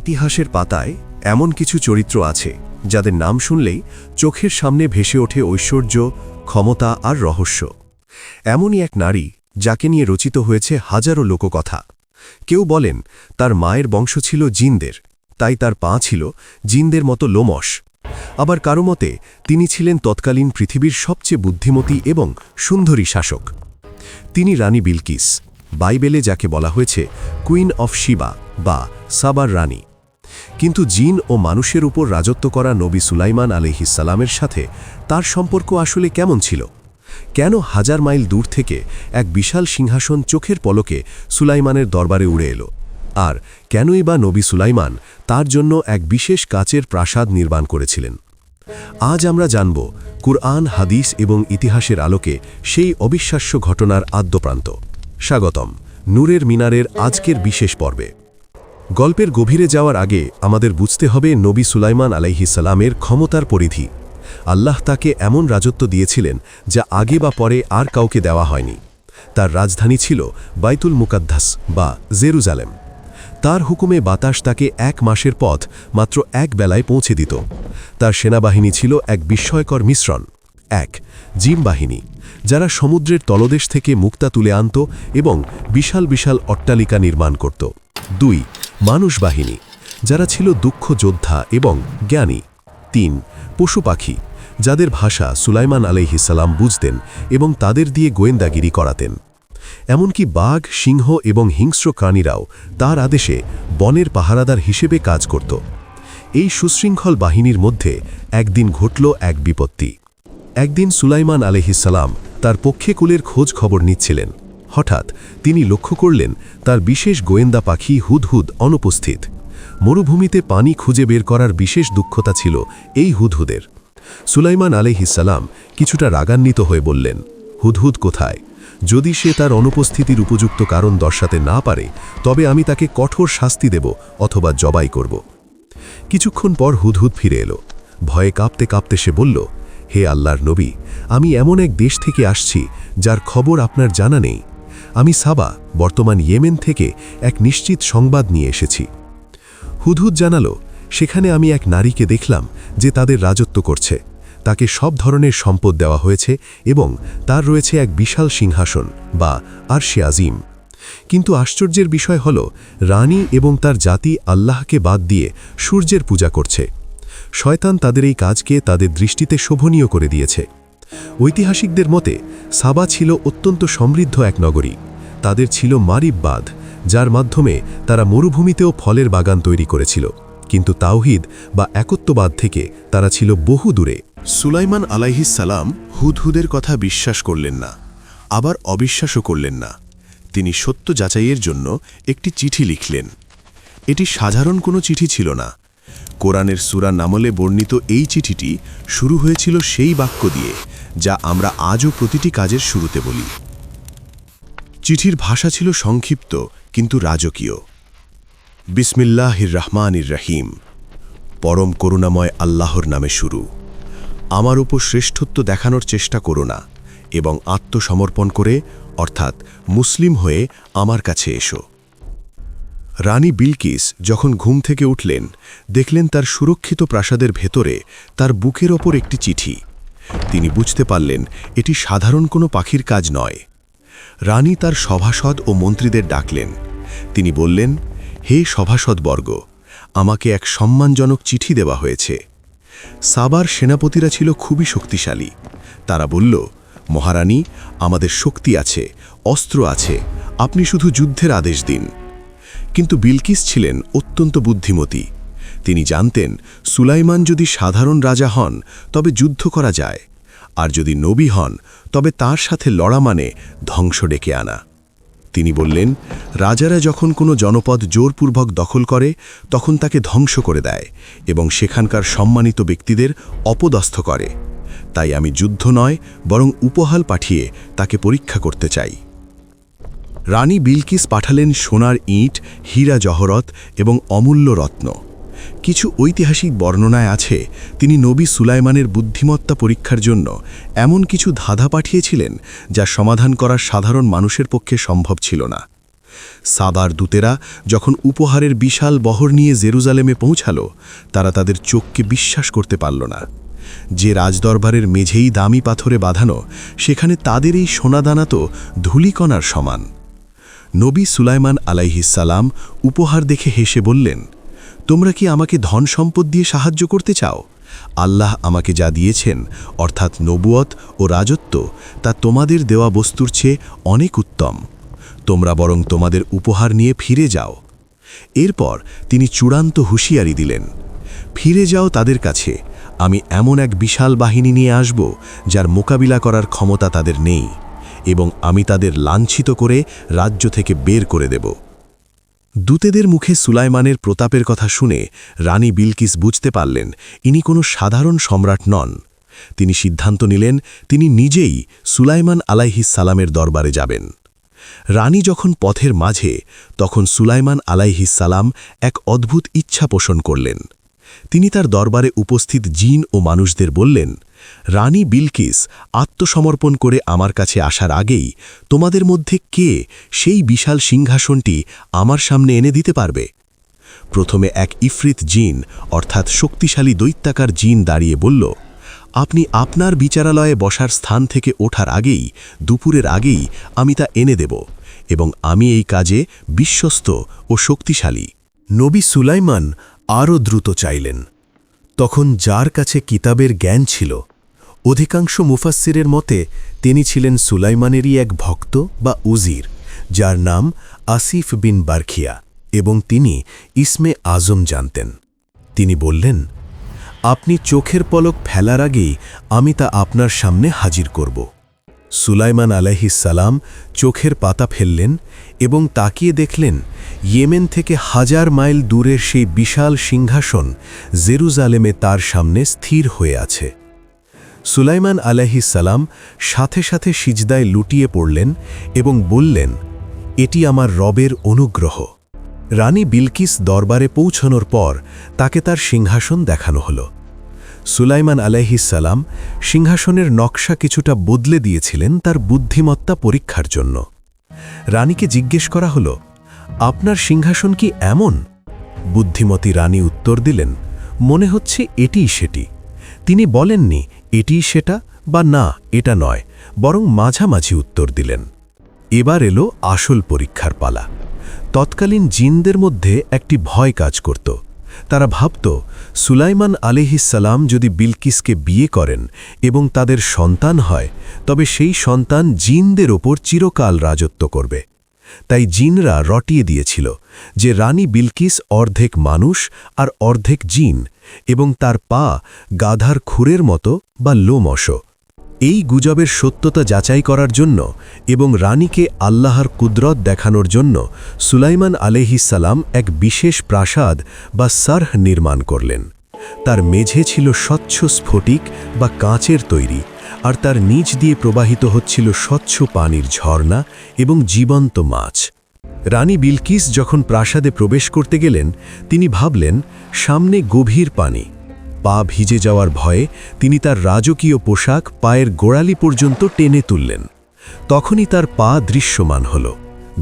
ইতিহাসের পাতায় এমন কিছু চরিত্র আছে, যাদের নাম শুনলেই চোখের সামনে ভেসে ওঠে ঐশ্বর্য, ক্ষমতা আর রহস্য। এমনই এক নারী যাকে নিয়ে রচিত হয়েছে হাজারো লোককথা। কেউ বলেন, তার মায়ের বংশ ছিল জিনদের, তাই তার পা ছিল জিনদের মতো লোমস আবার কারও মতে, তিনি ছিলেন তৎকালীন পৃথিবীর সবচেয়ে বুদ্ধিমতী এবং সুন্দরী শাসক। তিনি রানী বিলকিস। বাইবেলে যাকে বলা হয়েছে কুইন অফ শিবা বা সাবার রানী। কিন্তু জিন ও মানুষের উপর রাজত্ব করা নবী সুলাইমান আলহিসাল্লামের সাথে তার সম্পর্ক আসলে কেমন ছিল? কেন হাজার মাইল দূর থেকে এক বিশাল সিংহাসন চোখের পলকে সুলাইমানের দরবারে উড়ে এলো? আর কেনই বা নবী সুলাইমান তার জন্য এক বিশেষ কাচের প্রাসাদ নির্মাণ করেছিলেন? আজ আমরা জানব কুরআন, হাদিস এবং ইতিহাসের আলোকে সেই অবিশ্বাস্য ঘটনার আদ্যপ্রান্ত। স্বাগতম। নূরের মিনারের আজকের বিশেষ পর্বে। গল্পের গভীরে যাওয়ার আগে আমাদের বুঝতে হবে নবী সুলাইমান আলাইহিসালামের ক্ষমতার পরিধি। আল্লাহ তাকে এমন রাজত্ব দিয়েছিলেন যা আগে বা পরে আর কাউকে দেওয়া হয়নি। তার রাজধানী ছিল বাইতুল মুকাদ্দাস বা জেরুজালেম। তার হুকুমে বাতাস তাকে এক মাসের পথ মাত্র এক বেলায় পৌঁছে দিত। তার সেনাবাহিনী ছিল এক বিস্ময়কর মিশ্রণ। এক জিম বাহিনী, যারা সমুদ্রের তলদেশ থেকে মুক্তা তুলে আনত এবং বিশাল বিশাল অট্টালিকা নির্মাণ করত। দুই, মানুষ বাহিনী, যারা ছিল দুঃখ যোদ্ধা এবং জ্ঞানী। তিন, পশু পাখি, যাদের ভাষা সুলাইমান আলাইহিসাল্লাম বুঝতেন এবং তাদের দিয়ে গোয়েন্দাগিরি করাতেন। এমনকি বাঘ, সিংহ এবং হিংস্র প্রাণীরাও তার আদেশে বনের পাহারাদার হিসেবে কাজ করত। এই সুশৃঙ্খল বাহিনীর মধ্যে একদিন ঘটল এক বিপত্তি। একদিন সুলাইমান আলহিসাল্লাম তার পক্ষে কুলের খোঁজ খবর নিচ্ছিলেন। হঠাৎ তিনি লক্ষ্য করলেন, তার বিশেষ গোয়েন্দা পাখি হুদহুদ অনুপস্থিত। মরুভূমিতে পানি খুঁজে বের করার বিশেষ দুঃখতা ছিল এই হুদহুদের। সুলাইমান আলহিসাল্লাম কিছুটা রাগান্বিত হয়ে বললেন, হুদহুদ কোথায়? যদি সে তার অনুপস্থিতির উপযুক্ত কারণ দর্শাতে না পারে, তবে আমি তাকে কঠোর শাস্তি দেব অথবা জবাই করব। কিছুক্ষণ পর হুদহুদ ফিরে এলো। ভয়ে কাঁপতে কাঁপতে সে বলল হে আল্লাহর নবী, আমি এমন এক দেশ থেকে আসছি যার খবর আপনার জানা নেই। আমি সাবা, বর্তমান ইয়েমেন থেকে এক নিশ্চিত সংবাদ নিয়ে এসেছি। হুদহুদ জানালো, সেখানে আমি এক নারীকে দেখলাম যে তাদের রাজত্ব করছে। তাকে সব ধরনের সম্পদ দেওয়া হয়েছে এবং তার রয়েছে এক বিশাল সিংহাসন বা আরশে আজিম। কিন্তু আশ্চর্যের বিষয় হল, রানী এবং তার জাতি আল্লাহকে বাদ দিয়ে সূর্যের পূজা করছে। শয়তান তাদের এই কাজকে তাদের দৃষ্টিতে শোভনীয় করে দিয়েছে। ঐতিহাসিকদের মতে, সাবা ছিল অত্যন্ত সমৃদ্ধ এক নগরী। তাদের ছিল মারিব বাঁধ, যার মাধ্যমে তারা মরুভূমিতেও ফলের বাগান তৈরি করেছিল। কিন্তু তাওহিদ বা একত্ববাদ থেকে তারা ছিল বহু দূরে। সুলাইমান আলাইহিসালাম হুদহুদের কথা বিশ্বাস করলেন না, আবার অবিশ্বাসও করলেন না। তিনি সত্য যাচাইয়ের জন্য একটি চিঠি লিখলেন। এটি সাধারণ কোনো চিঠি ছিল না কোরআনের সুরা নামলে বর্ণিত এই চিঠিটি শুরু হয়েছিল সেই বাক্য দিয়ে, যা আমরা আজও প্রতিটি কাজের শুরুতে বলি। চিঠির ভাষা ছিল সংক্ষিপ্ত, কিন্তু রাজকীয়। বিসমিল্লাহির রহমানির রহিম পরম করুণাময় আল্লাহর নামে শুরু। আমার উপর শ্রেষ্ঠত্ব দেখানোর চেষ্টা করো না, এবং আত্মসমর্পণ করে, অর্থাৎ মুসলিম হয়ে আমার কাছে এসো। রানী বিলকিস যখন ঘুম থেকে উঠলেন, দেখলেন তার সুরক্ষিত প্রাসাদের ভেতরে তার বুকের ওপর একটি চিঠি। তিনি বুঝতে পারলেন, এটি সাধারণ কোনো পাখির কাজ নয়। রানী তার সভাসদ ও মন্ত্রীদের ডাকলেন। তিনি বললেন, হে সভাসদবর্গ আমাকে এক সম্মানজনক চিঠি দেওয়া হয়েছে। সাবার সেনাপতিরা ছিল খুবই শক্তিশালী। তারা বলল, মহারানী, আমাদের শক্তি আছে, অস্ত্র আছে, আপনি শুধু যুদ্ধের আদেশ দিন। কিন্তু বিলকিস ছিলেন অত্যন্ত বুদ্ধিমতী। তিনি জানতেন, সুলাইমান যদি সাধারণ রাজা হন, তবে যুদ্ধ করা যায়। আর যদি নবী হন, তবে তার সাথে লড়া মানে ধ্বংস ডেকে আনা। তিনি বললেন, রাজারা যখন কোনো জনপদ জোরপূর্বক দখল করে, তখন তাকে ধ্বংস করে দেয় এবং সেখানকার সম্মানিত ব্যক্তিদের অপদস্থ করে। তাই আমি যুদ্ধ নয়, বরং উপহাল পাঠিয়ে তাকে পরীক্ষা করতে চাই। রানী বিলকিস পাঠালেন সোনার ইঁট, হীরা জহরত এবং অমূল্য রত্ন। কিছু ঐতিহাসিক বর্ণনায় আছে, তিনি নবী সুলাইমানের বুদ্ধিমত্তা পরীক্ষার জন্য এমন কিছু ধাঁধা পাঠিয়েছিলেন যা সমাধান করা সাধারণ মানুষের পক্ষে সম্ভব ছিল না। সাবার দূতেরা যখন উপহারের বিশাল বহর নিয়ে জেরুজালেমে পৌঁছালো, তারা তাদের চোখকে বিশ্বাস করতে পারল না। যে রাজদরবারের মেঝেই দামি পাথরে বাঁধানো, সেখানে তাদের এই সোনাদানা তো ধূলিকণার সমান। নবী সুলাইমান আলাইহিসালাম উপহার দেখে হেসে বললেন, তোমরা কি আমাকে ধন সম্পদ দিয়ে সাহায্য করতে চাও? আল্লাহ আমাকে যা দিয়েছেন, অর্থাৎ নবুয়ত ও রাজত্ব, তা তোমাদের দেওয়া বস্তুর চেয়ে অনেক উত্তম। তোমরা বরং তোমাদের উপহার নিয়ে ফিরে যাও। এরপর তিনি চূড়ান্ত হুঁশিয়ারি দিলেন, ফিরে যাও তাদের কাছে, আমি এমন এক বিশাল বাহিনী নিয়ে আসব, যার মোকাবিলা করার ক্ষমতা তাদের নেই। এবং আমি তাদের লাঞ্ছিত করে রাজ্য থেকে বের করে দেব। দূতেদের মুখে সুলাইমানের প্রতাপের কথা শুনে রানী বিলকিস বুঝতে পারলেন ইনি কোনো সাধারণ সম্রাট নন। তিনি সিদ্ধান্ত নিলেন তিনি নিজেই সুলাইমান আলাইহিস সালামের দরবারে যাবেন। রানী যখন পথের মাঝে, তখন সুলাইমান আলাইহিস সালাম এক অদ্ভুত ইচ্ছা পোষণ করলেন। তিনি তার দরবারে উপস্থিত জিন ও মানুষদের বললেন রানী বিলকিস আত্মসমর্পণ করে আমার কাছে আসার আগেই তোমাদের মধ্যে কে সেই বিশাল সিংহাসনটি আমার সামনে এনে দিতে পারবে? প্রথমে এক ইফরিত জিন, অর্থাৎ শক্তিশালী দৈত্যাকার জিন দাঁড়িয়ে বলল, আপনি আপনার বিচারালয়ে বসার স্থান থেকে ওঠার আগেই, দুপুরের আগেই আমি তা এনে দেব এবং আমি এই কাজে বিশ্বস্ত ও শক্তিশালী। নবী সুলাইমান আরও দ্রুত চাইলেন। তখন যার কাছে কিতাবের জ্ঞান ছিল, অধিকাংশ মুফাসিরের মতে তিনি ছিলেন সুলাইমানেরই এক ভক্ত বা উজির, যার নাম আসিফ বিন বার্খিয়া এবং তিনি ইসমে আজম জানতেন। তিনি বললেন, আপনি চোখের পলক ফেলার আগেই আমি তা আপনার সামনে হাজির করব। সুলাইমান সালাম চোখের পাতা ফেললেন এবং তাকিয়ে দেখলেন ইয়েমেন থেকে হাজার মাইল দূরের সেই বিশাল সিংহাসন জেরুজালেমে তার সামনে স্থির হয়ে আছে। সুলাইমান সালাম সাথে সাথে সিজদায় লুটিয়ে পড়লেন এবং বললেন, এটি আমার রবের অনুগ্রহ। রানী বিলকিস দরবারে পৌঁছানোর পর তাকে তার সিংহাসন দেখানো হলো। সুলাইমান আলাইহিসাল্লাম সিংহাসনের নকশা কিছুটা বদলে দিয়েছিলেন তার বুদ্ধিমত্তা পরীক্ষার জন্য। রানীকে জিজ্ঞেস করা হল, আপনার সিংহাসন কি এমন? বুদ্ধিমতী রানী উত্তর দিলেন, মনে হচ্ছে এটিই সেটি। তিনি বলেননি, এটিই সেটা বা না, এটা নয়। বরং মাঝামাঝি উত্তর দিলেন, এবার এলো আসল পরীক্ষার পালা। তৎকালীন জিনদের মধ্যে একটি ভয় কাজ করত। তারা ভাবত, সুলাইমান আলিহিসাল্লাম যদি বিলকিসকে বিয়ে করেন এবং তাদের সন্তান হয়, তবে সেই সন্তান জিনদের ওপর চিরকাল রাজত্ব করবে। তাই জিনরা রটিয়ে দিয়েছিল যে রানী বিলকিস অর্ধেক মানুষ আর অর্ধেক জিন এবং তার পা গাধার খুরের মতো বা লোমশ। এই গুজবের সত্যতা যাচাই করার জন্য এবং রানীকে আল্লাহর কুদরত দেখানোর জন্য সুলাইমান আলেহিসাল্লাম এক বিশেষ প্রাসাদ বা সারহ নির্মাণ করলেন। তার মেঝে ছিল স্বচ্ছ স্ফটিক বা কাঁচের তৈরি, আর তার নিচ দিয়ে প্রবাহিত হচ্ছিল স্বচ্ছ পানির ঝর্ণা এবং জীবন্ত মাছ। রানী বিলকিস যখন প্রাসাদে প্রবেশ করতে গেলেন, তিনি ভাবলেন, সামনে গভীর পানি পা ভিজে যাওয়ার ভয়ে তিনি তার রাজকীয় পোশাক পায়ের গোড়ালি পর্যন্ত টেনে তুললেন। তখনই তার পা দৃশ্যমান হল।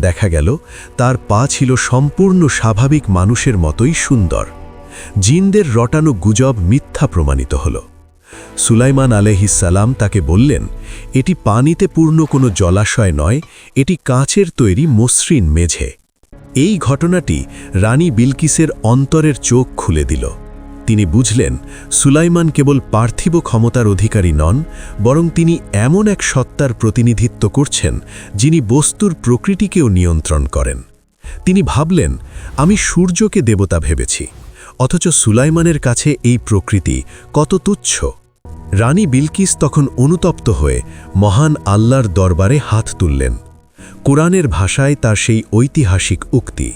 দেখা গেল, তার পা ছিল সম্পূর্ণ স্বাভাবিক মানুষের মতোই সুন্দর। জিনদের রটানো গুজব মিথ্যা প্রমাণিত হল। সুলাইমান আলহিসাল্লাম তাকে বললেন, এটি পানিতে পূর্ণ কোনো জলাশয় নয়, এটি কাঁচের তৈরি মসৃণ মেঝে। এই ঘটনাটি রানী বিলকিসের অন্তরের চোখ খুলে দিল। তিনি বুঝলেন সুলাইমান কেবল পার্থিব ক্ষমতার অধিকারী নন, বরং তিনি এমন এক সত্তার প্রতিনিধিত্ব করছেন যিনি বস্তুর প্রকৃতিকেও নিয়ন্ত্রণ করেন। তিনি ভাবলেন, আমি সূর্যকে দেবতা ভেবেছি, অথচ সুলাইমানের কাছে এই প্রকৃতি কত তুচ্ছ। রানী বিলকিস তখন অনুতপ্ত হয়ে মহান আল্লাহর দরবারে হাত তুললেন। কোরআনের ভাষায় তার সেই ঐতিহাসিক উক্তি,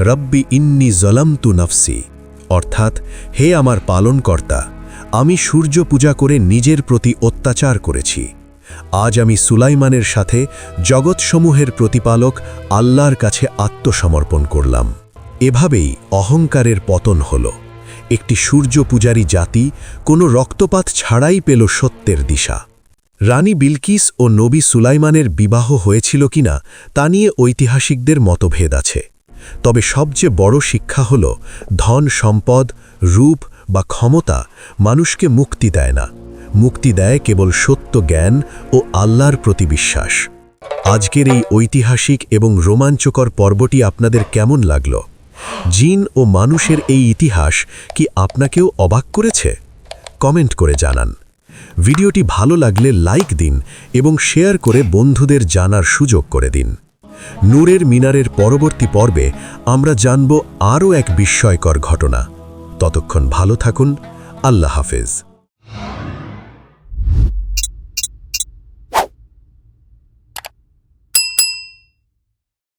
রব্বি ইন্নি জলামতু নফসি অর্থাৎ, হে আমার পালনকর্তা, আমি সূর্য পূজা করে নিজের প্রতি অত্যাচার করেছি। আজ আমি সুলাইমানের সাথে জগৎসমূহের প্রতিপালক আল্লাহর কাছে আত্মসমর্পণ করলাম। এভাবেই অহংকারের পতন হল। একটি সূর্য পূজারী জাতি কোনো রক্তপাত ছাড়াই পেল সত্যের দিশা। রানী বিলকিস ও নবী সুলাইমানের বিবাহ হয়েছিল কিনা তা নিয়ে ঐতিহাসিকদের মতভেদ আছে। তবে সবচেয়ে বড় শিক্ষা হল, ধন সম্পদ, রূপ বা ক্ষমতা মানুষকে মুক্তি দেয় না। মুক্তি দেয় কেবল সত্য জ্ঞান ও আল্লাহর প্রতি বিশ্বাস। আজকের এই ঐতিহাসিক এবং রোমাঞ্চকর পর্বটি আপনাদের কেমন লাগল? জিন ও মানুষের এই ইতিহাস কি আপনাকেও অবাক করেছে? কমেন্ট করে জানান। ভিডিওটি ভালো লাগলে লাইক দিন এবং শেয়ার করে বন্ধুদের জানার সুযোগ করে দিন। নূরের মিনারের পরবর্তী পর্বে আমরা জানব আরও এক বিস্ময়কর ঘটনা। ততক্ষণ ভালো থাকুন। আল্লাহ হাফেজ।